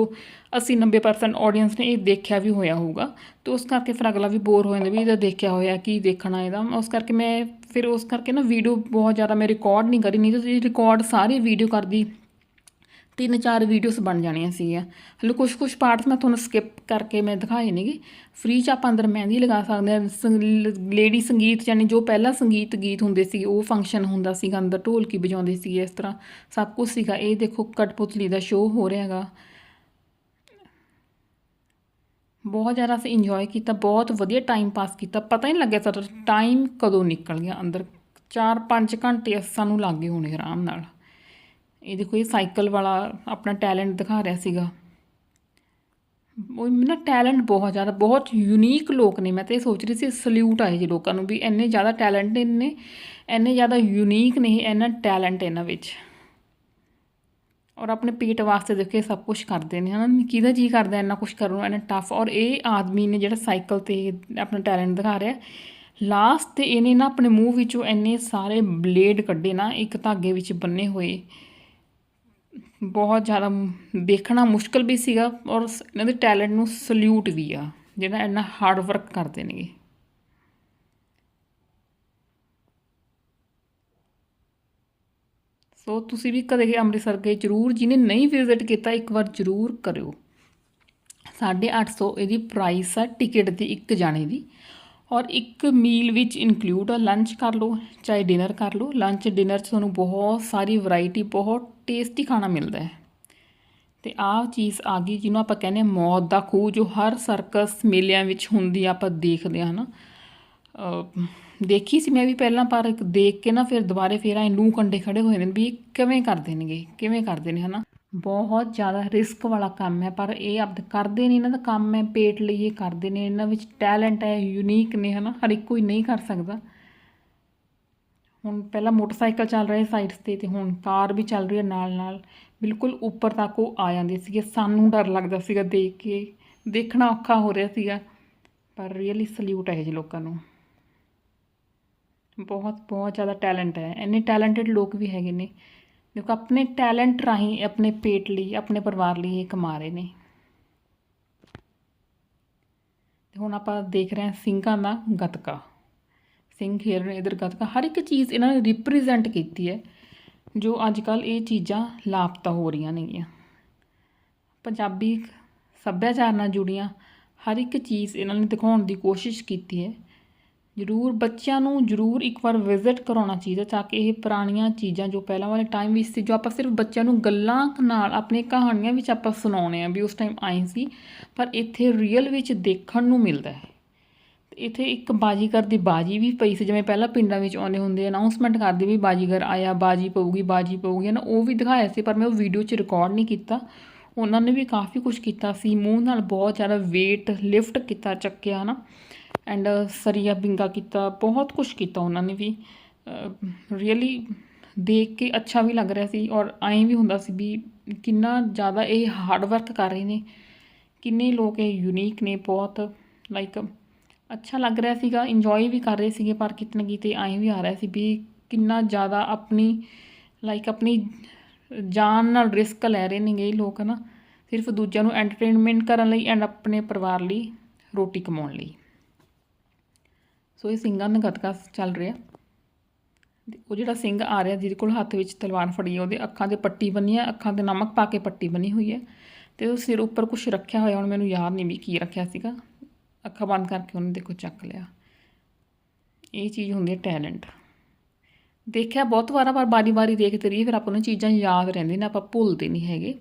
80 90% ਆਡੀਅנס ਨੇ, ਇਹ ਦੇਖਿਆ ਵੀ ਹੋਇਆ ਹੋਊਗਾ। ਤੇ ਉਸ ਕਰਕੇ ਫਿਰ ਅਗਲਾ ਵੀ ਬੋਰ ਹੋ ਜਾਂਦਾ ਵੀ ਇਹਦਾ ਦੇਖਿਆ ਹੋਇਆ, ਕੀ ਦੇਖਣਾ ਇਹਦਾ। ਉਸ ਕਰਕੇ ਮੈਂ, ਫਿਰ ਉਸ ਕਰਕੇ ਨਾ ਵੀਡੀਓ ਬਹੁਤ ਜ਼ਿਆਦਾ ਮੈਂ ਰਿਕਾਰਡ ਨਹੀਂ ਕਰੀ, ਨਹੀਂ ਤਾਂ ਰਿਕਾਰਡ ਸਾਰੇ ਵੀਡੀਓ ਕਰਦੀ ਤਿੰਨ ਚਾਰ ਵੀਡੀਓਜ਼ ਬਣ ਜਾਣੀਆਂ ਸੀਗੀਆਂ। ਹਲੇ ਕੁਝ ਕੁਝ ਪਾਰਟਸ ਮੈਂ ਤੁਹਾਨੂੰ ਸਕਿਪ ਕਰਕੇ ਮੈਂ ਦਿਖਾਏ ਨੇਗੇ। ਫ੍ਰੀ ਚ ਆਪਾਂ ਅੰਦਰ ਮਹਿੰਦੀ ਲਗਾ ਸਕਦੇ ਹਾਂ। ਲੇਡੀ ਸੰਗੀਤ ਯਾਨੀ ਜੋ ਪਹਿਲਾਂ ਸੰਗੀਤ ਗੀਤ ਹੁੰਦੇ ਸੀ ਉਹ ਫੰਕਸ਼ਨ ਹੁੰਦਾ ਸੀਗਾ, ਅੰਦਰ ਢੋਲਕੀ ਵਜਾਉਂਦੇ ਸੀਗੇ ਇਸ ਤਰ੍ਹਾਂ। ਸਭ ਕੁਝ ਸੀਗਾ। ਇਹ ਦੇਖੋ ਕਟਪੁਤਲੀ ਦਾ ਸ਼ੋਅ ਹੋ ਰਿਹਾ ਹੈਗਾ। ਬਹੁਤ ਜ਼ਿਆਦਾ ਅਸੀਂ ਇੰਜੋਏ ਕੀਤਾ। ਬਹੁਤ ਵਧੀਆ ਟਾਈਮ ਪਾਸ ਕੀਤਾ। ਪਤਾ ਹੀ ਨਹੀਂ ਲੱਗਿਆ ਸਾਡਾ ਟਾਈਮ ਕਦੋਂ ਨਿਕਲ ਗਿਆ। ਅੰਦਰ 4-5 ਘੰਟੇ ਸਾਨੂੰ ਲੱਗ ਹੋਣੇ ਆਰਾਮ ਨਾਲ। ਇਹ ਦੇਖੋ ਇਹ ਸਾਈਕਲ ਵਾਲਾ ਆਪਣਾ ਟੈਲੈਂਟ ਦਿਖਾ ਰਿਹਾ ਸੀਗਾ। ਉਹ ਨਾ ਟੈਲੈਂਟ ਬਹੁਤ ਜ਼ਿਆਦਾ, ਬਹੁਤ ਯੂਨੀਕ ਲੋਕ ਨੇ। ਮੈਂ ਤਾਂ ਇਹ ਸੋਚ ਰਹੀ ਸੀ ਸਲੂਟ ਆਏ ਜੀ ਲੋਕਾਂ ਨੂੰ ਵੀ ਇੰਨੇ ਜ਼ਿਆਦਾ ਟੈਲੈਂਟ ਨੇ ਇੰਨੇ ਜ਼ਿਆਦਾ ਯੂਨੀਕ ਨੇ ਇੰਨਾ ਟੈਲੈਂਟ ਇਹਨਾਂ ਵਿੱਚ। ਔਰ ਆਪਣੇ ਪੇਟ ਵਾਸਤੇ ਦੇਖੋ ਇਹ ਸਭ ਕੁਝ ਕਰਦੇ ਨੇ, ਹਨਾ। ਕਿਹਦਾ ਜੀ ਕਰਦਾ ਇੰਨਾ ਕੁਝ ਕਰਨ ਨੂੰ, ਇੰਨਾ ਟਫ ਔਰ ਇਹ ਆਦਮੀ ਨੇ ਜਿਹੜਾ ਸਾਈਕਲ ਤੇ ਆਪਣਾ ਟੈਲੈਂਟ ਦਿਖਾ ਰਿਹਾ। ਲਾਸਟ ਤੇ ਇਹਨੇ ਨਾ ਆਪਣੇ ਮੂੰਹ ਵਿੱਚੋਂ ਇੰਨੇ ਸਾਰੇ ਬਲੇਡ ਕੱਢੇ ਨਾ, ਇੱਕ ਧਾਗੇ ਵਿੱਚ ਬੰਨੇ ਹੋਏ। ਬਹੁਤ ਜ਼ਿਆਦਾ ਮ- ਦੇਖਣਾ ਮੁਸ਼ਕਲ ਵੀ ਸੀਗਾ ਔਰ ਇਹਨਾਂ ਦੇ ਟੈਲੈਂਟ ਨੂੰ ਸਲੂਟ ਵੀ ਆ, ਜਿਹੜਾ ਇੰਨਾ ਹਾਰਡ ਵਰਕ ਕਰਦੇ ਨੇਗੇ। ਸੋ ਤੁਸੀਂ ਵੀ ਕਦੇ ਅੰਮ੍ਰਿਤਸਰ ਗਏ ਜਰੂਰ, ਜਿਹਨੇ ਨਹੀਂ ਵਿਜ਼ਿਟ ਕੀਤਾ, ਇੱਕ ਵਾਰ ਜਰੂਰ ਕਰਿਓ। 850 ਇਹਦੀ ਪ੍ਰਾਈਸ ਆ ਟਿਕਟ ਦੀ ਇੱਕ ਜਾਣੇ ਦੀ। ਔਰ ਇੱਕ ਮੀਲ ਵਿੱਚ ਇਨਕਲੂਡ ਆ ਲੰਚ ਕਰ ਲਓ, ਚਾਹੇ ਡਿਨਰ ਕਰ ਲਓ। ਲੰਚ ਡਿਨਰ 'ਚ ਤੁਹਾਨੂੰ ਬਹੁਤ ਸਾਰੀ ਵੈਰਾਈਟੀ ਬਹੁਤ ਟੇਸਟੀ ਖਾਣਾ ਮਿਲਦਾ ਹੈ। ਤੇ ਆਹ ਚੀਜ਼ ਆ ਗਈ ਜਿਹਨੂੰ ਆਪਾਂ ਕਹਿੰਦੇ ਹਾਂ ਮੌਤ ਦਾ ਖੂਹ, ਜੋ ਹਰ ਸਰਕਸ ਮੇਲਿਆਂ ਵਿੱਚ ਹੁੰਦੀ ਆਪਾਂ ਦੇਖਦੇ ਹਾਂ ਨਾ ਦੇਖੀ ਸੀ ਮੈਂ ਵੀ ਪਹਿਲਾਂ, ਪਰ ਦੇਖ ਕੇ ਨਾ ਫਿਰ ਦੁਬਾਰੇ ਫਿਰ ਐ ਲੂ ਕੰਡੇ ਖੜੇ ਹੋਏ ਨੇ ਵੀ ਇਹ ਕਿਵੇਂ ਕਰਦੇ ਨੇਗੇ ਕਿਵੇਂ ਕਰਦੇ ਨੇ, ਹਨਾ। ਬਹੁਤ ਜ਼ਿਆਦਾ ਰਿਸਕ ਵਾਲਾ ਕੰਮ ਹੈ, ਪਰ ਇਹ ਆਪਦੇ ਕਰਦੇ ਨੇ ਇਹਨਾਂ ਦਾ ਕੰਮ ਹੈ, ਪੇਟ ਲਈ ਇਹ ਕਰਦੇ ਨੇ, ਇਹਨਾਂ ਵਿੱਚ ਟੈਲੈਂਟ ਹੈ ਯੂਨੀਕ ਨੇ, ਹਨਾ, ਹਰ ਇੱਕ ਕੋਈ ਨਹੀਂ ਕਰ ਸਕਦਾ। ਹੁਣ ਪਹਿਲਾਂ ਮੋਟਰਸਾਈਕਲ ਚੱਲ ਰਹੇ ਸਾਈਡਸ ਤੇ ਤੇ ਹੁਣ ਕਾਰ ਵੀ ਚੱਲ ਰਹੀ ਹੈ ਨਾਲ ਨਾਲ, ਬਿਲਕੁਲ ਉੱਪਰ ਤੱਕ ਉਹ ਆ ਜਾਂਦੇ ਸੀਗੇ, ਸਾਨੂੰ ਡਰ ਲੱਗਦਾ ਸੀਗਾ ਦੇਖ ਕੇ, ਦੇਖਣਾ ਔਖਾ ਹੋ ਰਿਹਾ ਸੀਗਾ, ਪਰ ਰੀਅਲੀ ਸਲੂਟ ਹੈ ਜੀ ਲੋਕਾਂ ਨੂੰ। ਬਹੁਤ ਬਹੁਤ ਜ਼ਿਆਦਾ ਟੈਲੈਂਟ ਹੈ, ਇੰਨੇ ਟੈਲੈਂਟਡ ਲੋਕ ਵੀ ਹੈਗੇ ਨੇ। ਦੇਖੋ, ਆਪਣੇ ਟੈਲੈਂਟ ਰਾਹੀਂ ਆਪਣੇ ਪੇਟ ਲਈ, ਆਪਣੇ ਪਰਿਵਾਰ ਲਈ ਇਹ ਕਮਾ ਰਹੇ ਨੇ। ਤੇ ਹੁਣ ਆਪਾਂ ਦੇਖ ਰਹੇ ਹਾਂ ਸਿੰਘਾਂ ਦਾ ਗੱਤਕਾ। ਸਿੰਘ ਖੇਡ ਰਹੇ ਇਧਰ ਗੱਤਕਾ। ਹਰ ਇੱਕ ਚੀਜ਼ ਇਹਨਾਂ ਨੇ ਰਿਪਰੈਜ਼ੈਂਟ ਕੀਤੀ ਹੈ, ਜੋ ਅੱਜ ਕੱਲ ਇਹ ਚੀਜ਼ਾਂ ਲਾਪਤਾ ਹੋ ਰਹੀਆਂ ਨੇਗੀਆਂ। ਪੰਜਾਬੀ ਸੱਭਿਆਚਾਰ ਨਾਲ ਜੁੜੀਆਂ ਹਰ ਇੱਕ ਚੀਜ਼ ਇਹਨਾਂ ਨੇ ਦਿਖਾਉਣ ਦੀ ਕੋਸ਼ਿਸ਼ ਕੀਤੀ ਹੈ। ਜ਼ਰੂਰ ਬੱਚਿਆਂ ਨੂੰ ਜ਼ਰੂਰ ਇੱਕ ਵਾਰ ਵਿਜ਼ਿਟ ਕਰਾਉਣਾ ਚਾਹੀਦਾ ਤਾਂ ਕਿ ਇਹ ਪੁਰਾਣੀਆਂ ਚੀਜ਼ਾਂ ਜੋ ਪਹਿਲਾਂ ਵਾਲੇ ਟਾਈਮ ਵਿੱਚ ਸੀ, ਜੋ ਆਪਾਂ ਸਿਰਫ ਬੱਚਿਆਂ ਨੂੰ ਗੱਲਾਂ ਨਾਲ ਆਪਣੀ ਕਹਾਣੀਆਂ ਵਿੱਚ ਆਪਾਂ ਸੁਣਾਉਣੇ ਆ ਵੀ ਉਸ ਟਾਈਮ ਆਏ ਸੀ, ਪਰ ਇੱਥੇ ਰੀਅਲ ਵਿੱਚ ਦੇਖਣ ਨੂੰ ਮਿਲਦਾ ਹੈ। ਇੱਥੇ ਇੱਕ ਬਾਜੀਗਰ ਦੀ ਬਾਜੀ ਵੀ ਪਈ ਸੀ, ਜਿਵੇਂ ਪਹਿਲਾਂ ਪਿੰਡਾਂ ਵਿੱਚ ਆਉਂਦੇ ਹੁੰਦੇ ਅਨਾਉਂਸਮੈਂਟ ਕਰਦੇ ਵੀ ਬਾਜੀਗਰ ਆਇਆ, ਬਾਜੀ ਪਊਗੀ ਬਾਜੀ ਪਊਗੀ ਨਾ ਉਹ ਵੀ ਦਿਖਾਇਆ ਸੀ, ਪਰ ਮੈਂ ਉਹ ਵੀਡੀਓ 'ਚ ਰਿਕਾਰਡ ਨਹੀਂ ਕੀਤਾ। ਉਹਨਾਂ ਨੇ ਵੀ ਕਾਫੀ ਕੁਝ ਕੀਤਾ ਸੀ, ਮੂੰਹ ਨਾਲ ਬਹੁਤ ਜ਼ਿਆਦਾ weight ਲਿਫਟ ਕੀਤਾ, ਚੱਕਿਆ ਨਾ ਐਂਡ ਸਰੀਆ ਬਿੰਗਾ ਕੀਤਾ, ਬਹੁਤ ਕੁਝ ਕੀਤਾ ਉਹਨਾਂ ਨੇ ਵੀ। ਰੀਅਲੀ ਦੇਖ ਕੇ ਅੱਛਾ ਵੀ ਲੱਗ ਰਿਹਾ ਸੀ ਔਰ ਐਂ ਵੀ ਹੁੰਦਾ ਸੀ ਵੀ ਕਿੰਨਾ ਜ਼ਿਆਦਾ ਇਹ ਹਾਰਡ ਵਰਕ ਕਰ ਰਹੇ ਨੇ। ਕਿੰਨੇ ਲੋਕ ਇਹ ਯੂਨੀਕ ਨੇ, ਬਹੁਤ ਲਾਈਕ ਅੱਛਾ ਲੱਗ ਰਿਹਾ ਸੀਗਾ ਇੰਜੋਏ ਵੀ ਕਰ ਰਹੇ ਸੀਗੇ ਪਰ ਕਿਤੇ ਨਾ ਕਿਤੇ ਐਂ ਵੀ ਆ ਰਿਹਾ ਸੀ ਵੀ ਕਿੰਨਾ ਜ਼ਿਆਦਾ ਆਪਣੀ ਲਾਈਕ ਆਪਣੀ ਜਾਨ ਨਾਲ ਰਿਸਕ ਲੈ ਰਹੇ ਨੇਗੇ ਇਹ ਲੋਕ ਨਾ ਸਿਰਫ ਦੂਜਿਆਂ ਨੂੰ ਐਂਟਰਟੇਨਮੈਂਟ ਕਰਨ ਲਈ ਐਂਡ ਆਪਣੇ ਪਰਿਵਾਰ ਲਈ ਰੋਟੀ ਕਮਾਉਣ ਲਈ। ਸੋ ਇਹ ਸਿੰਘਾਂ ਦਾ ਗੱਤਕਾ ਚੱਲ ਰਿਹਾ। ਤੇ ਉਹ ਜਿਹੜਾ ਸਿੰਘ ਆ ਰਿਹਾ, ਜਿਹਦੇ ਕੋਲ ਹੱਥ ਵਿੱਚ ਤਲਵਾਰ ਫੜੀ ਉਹਦੇ ਅੱਖਾਂ ਤੇ ਪੱਟੀ ਬੰਨੀ ਹੈ ਅੱਖਾਂ ਤੇ ਨਮਕ ਪਾ ਕੇ ਪੱਟੀ ਬੰਨੀ ਹੋਈ ਹੈ ਤੇ ਉਹ ਸਿਰ ਉੱਪਰ ਕੁਝ ਰੱਖਿਆ ਹੋਇਆ, ਹੁਣ ਮੈਨੂੰ ਯਾਦ ਨਹੀਂ ਵੀ ਕੀ ਰੱਖਿਆ ਸੀਗਾ। ਅੱਖਾਂ ਬੰਦ ਕਰਕੇ ਉਹਨੇ ਦੇਖੋ ਚੱਕ ਲਿਆ। ਇਹ ਚੀਜ਼ ਹੁੰਦੀ ਹੈ ਟੈਲੈਂਟ। ਦੇਖਿਆ, ਬਹੁਤ ਵਾਰ ਪਰ ਬਾਰੀ ਬਾਰੀ ਦੇਖਦੇ ਰਹੀਏ, ਫਿਰ ਆਪਾਂ ਨੂੰ ਚੀਜ਼ਾਂ ਯਾਦ ਰਹਿੰਦੀਆਂ ਨੇ, ਆਪਾਂ ਭੁੱਲਦੇ ਨਹੀਂ ਹੈਗੇ।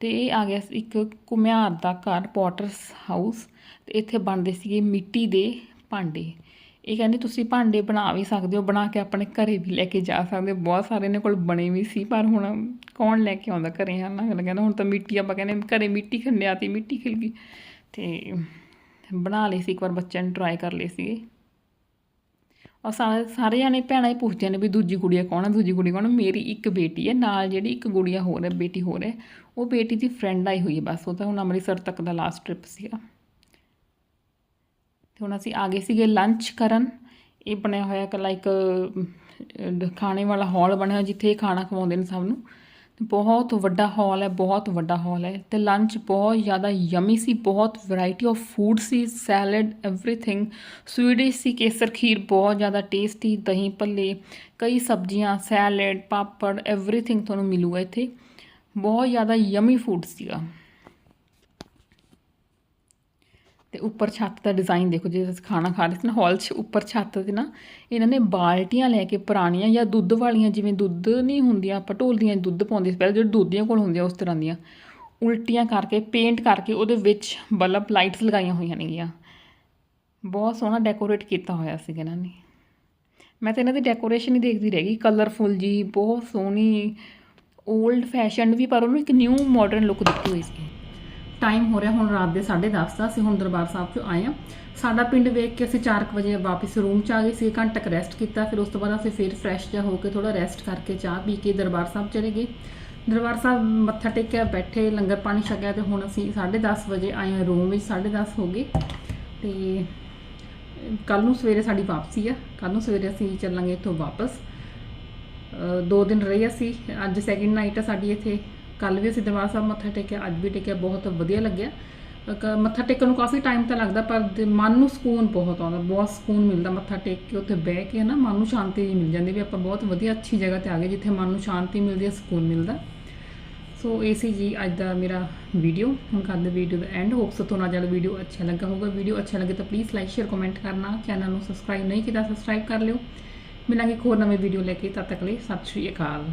ਤੇ ਇਹ ਆ ਗਿਆ ਸੀ ਇੱਕ ਘੁਮਿਆਰ ਦਾ ਘਰ, ਪੋਟਰਸ ਹਾਊਸ। ਤੇ ਇੱਥੇ ਬਣਦੇ ਸੀਗੇ ਮਿੱਟੀ ਦੇ ਭਾਂਡੇ। ਇਹ ਕਹਿੰਦੇ ਤੁਸੀਂ ਭਾਂਡੇ ਬਣਾ ਵੀ ਸਕਦੇ ਹੋ, ਬਣਾ ਕੇ ਆਪਣੇ ਘਰੇ ਵੀ ਲੈ ਕੇ ਜਾ ਸਕਦੇ ਹੋ। ਬਹੁਤ ਸਾਰੇ ਇਹਨਾਂ ਕੋਲ ਬਣੇ ਵੀ ਸੀ, ਪਰ ਹੁਣ ਕੌਣ ਲੈ ਕੇ ਆਉਂਦਾ ਘਰੇ ਹਨ? ਅਗਲਾ ਕਹਿੰਦਾ ਹੁਣ ਤਾਂ ਮਿੱਟੀ, ਆਪਾਂ ਕਹਿੰਦੇ ਘਰੇ ਮਿੱਟੀ ਖੰਡਿਆਤੀ ਮਿੱਟੀ ਖਿਲ ਗਈ। ਤੇ ਬਣਾ ਲਈ ਸੀ, ਇੱਕ ਵਾਰ ਬੱਚਿਆਂ ਨੇ ਟਰਾਈ ਕਰ ਲਏ ਸੀਗੇ। ਔਰ ਸਾਰੇ ਸਾਰੇ ਜਾਣੇ ਭੈਣਾਂ ਹੀ ਪੁੱਛਦੇ ਨੇ ਵੀ ਦੂਜੀ ਗੁੜੀਆ ਕੌਣ ਹੈ ਦੂਜੀ ਗੁੜੀ ਕੌਣ ਮੇਰੀ ਇੱਕ ਬੇਟੀ ਹੈ ਨਾਲ ਜਿਹੜੀ ਇੱਕ ਗੁੜੀਆ ਹੋਰ ਹੈ ਬੇਟੀ ਹੋਰ ਹੈ ਉਹ ਬੇਟੀ ਦੀ ਫਰੈਂਡ ਆਈ ਹੋਈ ਹੈ ਬਸ, ਉਹ ਤਾਂ ਹੁਣ ਅੰਮ੍ਰਿਤਸਰ ਤੱਕ ਦਾ ਲਾਸਟ ਟ੍ਰਿਪ ਸੀਗਾ। ਤੇ ਹੁਣ ਅਸੀਂ ਆ ਗਏ ਸੀਗੇ ਲੰਚ ਕਰਨ। ਇਹ ਬਣਿਆ ਹੋਇਆ ਕਿ ਲਾਈਕ ਖਾਣੇ ਵਾਲਾ ਹਾਲ ਬਣਿਆ ਹੋਇਆ ਜਿੱਥੇ ਇਹ ਖਾਣਾ ਖਵਾਉਂਦੇ ਨੇ ਸਭ ਨੂੰ। ਬਹੁਤ ਵੱਡਾ ਹਾਲ ਹੈ, ਬਹੁਤ ਵੱਡਾ ਹਾਲ ਹੈ। ਤੇ ਲੰਚ ਬਹੁਤ ਜ਼ਿਆਦਾ ਯਮੀ ਸੀ, ਬਹੁਤ ਵੈਰਾਈਟੀ ਆਫ ਫੂਡ ਸੀ ਸੈਲਡ ਐਵਰੀਥਿੰਗ ਸਵੀਡਿਸ਼ ਸੀ, ਕੇਸਰ ਖੀਰ ਬਹੁਤ ਜ਼ਿਆਦਾ ਟੇਸਟੀ ਦਹੀਂ ਭੱਲੇ, ਕਈ ਸਬਜ਼ੀਆਂ ਸੈਲਡ ਪਾਪੜ ਐਵਰੀਥਿੰਗ ਤੁਹਾਨੂੰ ਮਿਲੂਗਾ ਇੱਥੇ। ਬਹੁਤ ਜ਼ਿਆਦਾ ਯਮੀ ਫੂਡ ਸੀਗਾ। ਤੇ ਉੱਪਰ ਛੱਤ ਦਾ ਡਿਜ਼ਾਈਨ ਦੇਖੋ, ਜੇ ਅਸੀਂ ਖਾਣਾ ਖਾ ਰਹੇ ਸੀ ਨਾ ਹਾਲ 'ਚ ਉੱਪਰ ਛੱਤ ਤੇ ਨਾ, ਇਹਨਾਂ ਨੇ ਬਾਲਟੀਆਂ ਲੈ ਕੇ ਪੁਰਾਣੀਆਂ ਜਾਂ ਦੁੱਧ ਵਾਲੀਆਂ, ਜਿਵੇਂ ਦੁੱਧ ਨਹੀਂ ਹੁੰਦੀਆਂ, ਆਪਾਂ ਢੋਲਦੀਆਂ ਦੁੱਧ ਪਾਉਂਦੇ ਸੀ, ਪਹਿਲਾਂ ਜਿਹੜੇ ਦੁੱਧੀਆਂ ਕੋਲ ਹੁੰਦੀਆਂ, ਉਸ ਤਰ੍ਹਾਂ ਦੀਆਂ, ਉਲਟੀਆਂ ਕਰਕੇ ਪੇਂਟ ਕਰਕੇ, ਉਹਦੇ ਵਿੱਚ ਬਲਬ ਲਾਈਟਸ ਲਗਾਈਆਂ ਹੋਈਆਂ ਨੇਗੀਆਂ। ਬਹੁਤ ਸੋਹਣਾ ਡੈਕੋਰੇਟ ਕੀਤਾ ਹੋਇਆ ਸੀ ਇਹਨਾਂ ਨੇ। ਮੈਂ ਤਾਂ ਇਹਨਾਂ ਦੀ ਡੈਕੋਰੇਸ਼ਨ ਹੀ ਦੇਖਦੀ ਰਹਿ ਗਈ ਕਲਰਫੁਲ ਜੀ, ਬਹੁਤ ਸੋਹਣੀ 올ਡ ਫੈਸ਼ਨ ਵੀ, ਪਰ ਉਹਨੂੰ ਇੱਕ ਨਿਊ ਮਾਡਰਨ ਲੁੱਕ ਦਿੱਤੀ ਹੋਈ ਸੀ ਟਾਈਮ ਹੋ ਰਿਹਾ ਹੁਣ ਰਾਤ ਦੇ 10:30 ਦਾ, ਅਸੀਂ ਹੁਣ ਦਰਬਾਰ ਸਾਹਿਬ ਤੋਂ ਆਏ ਆ ਸਾਡਾ ਪਿੰਡ ਵੇਖ ਕੇ ਅਸੀਂ 4 ਵਜੇ ਵਾਪਸ ਰੂਮ ਚ ਆ ਗਏ ਸੀ ਘੰਟਾ ਕੁ ਰੈਸਟ ਕੀਤਾ, ਫਿਰ ਉਸ ਤੋਂ ਬਾਅਦ ਅਸੀਂ ਫਿਰ ਫਰੈਸ਼ ਜਿਹਾ ਹੋ ਕੇ ਥੋੜਾ ਰੈਸਟ ਕਰਕੇ ਚਾਹ ਪੀ ਕੇ ਦਰਬਾਰ ਸਾਹਿਬ ਚਲੇ ਗਏ। ਦਰਬਾਰ ਸਾਹਿਬ ਮੱਥਾ ਟੇਕਿਆ, ਬੈਠੇ, ਲੰਗਰ ਪਾਣੀ ਛਕਿਆ ਤੇ ਹੁਣ ਅਸੀਂ 10:30 ਵਜੇ ਆਏ ਹਾਂ ਰੂਮ ਵਿੱਚ 10:30 ਹੋ ਗਏ। ਤੇ ਕੱਲ ਨੂੰ ਸਵੇਰੇ ਸਾਡੀ ਵਾਪਸੀ ਆ। ਕੱਲ ਨੂੰ ਸਵੇਰੇ ਅਸੀਂ ਚੱਲਾਂਗੇ ਇੱਥੋਂ ਵਾਪਸ। ਦੋ ਦਿਨ ਰਹੇ ਅਸੀਂ, ਅੱਜ ਸੈਕਿੰਡ ਨਾਈਟ ਆ ਸਾਡੀ ਇੱਥੇ। ਕੱਲ ਵੀ ਅਸੀਂ ਦਰਬਾਰ ਸਾਹਿਬ ਮੱਥਾ ਟੇਕਿਆ, ਅੱਜ ਵੀ ਟੇਕਿਆ, ਬਹੁਤ ਵਧੀਆ ਲੱਗਿਆ। ਕ- ਮੱਥਾ ਟੇਕਣ ਨੂੰ ਕਾਫੀ ਟਾਈਮ ਤਾਂ ਲੱਗਦਾ, ਪਰ ਦਿ- ਮਨ ਨੂੰ ਸਕੂਨ ਬਹੁਤ ਆਉਂਦਾ, ਬਹੁਤ ਸਕੂਨ ਮਿਲਦਾ ਮੱਥਾ ਟੇਕ ਕੇ, ਉੱਥੇ ਬਹਿ ਕੇ ਨਾ ਮਨ ਨੂੰ ਸ਼ਾਂਤੀ ਜਿਹੀ ਮਿਲ ਜਾਂਦੀ ਵੀ ਆਪਾਂ ਬਹੁਤ ਵਧੀਆ ਅੱਛੀ ਜਗ੍ਹਾ ਤੇ ਆ ਗਏ, ਜਿੱਥੇ ਮਨ ਨੂੰ ਸ਼ਾਂਤੀ ਮਿਲਦੀ ਹੈ, ਸਕੂਨ ਮਿਲਦਾ। ਸੋ, ਇਹ ਸੀ ਜੀ ਅੱਜ ਦਾ ਮੇਰਾ ਵੀਡੀਓ ਹੁਣ ਕਰਦੇ ਵੀਡੀਓ ਦਾ ਐਂਡ ਹੋਪਸ ਤੁਹਾਨੂੰ ਅੱਜ ਵਾਲਾ ਵੀਡੀਓ ਅੱਛਾ ਲੱਗਾ ਹੋਊਗਾ। ਵੀਡੀਓ ਅੱਛਾ ਲੱਗੇ ਤਾਂ ਪਲੀਜ਼ ਲਾਈਕ ਸ਼ੇਅਰ ਕਮੈਂਟ ਕਰਨਾ। ਚੈਨਲ ਨੂੰ ਸਬਸਕ੍ਰਾਈਬ ਨਹੀਂ ਕੀਤਾ ਸਬਸਕ੍ਰਾਈਬ ਕਰ ਲਿਓ। ਮਿਲਾਂਗੇ ਇੱਕ ਹੋਰ ਨਵੇਂ ਵੀਡੀਓ ਲੈ ਕੇ। ਤਦ ਤੱਕ ਲਈ ਸਤਿ ਸ਼੍ਰੀ ਅਕਾਲ।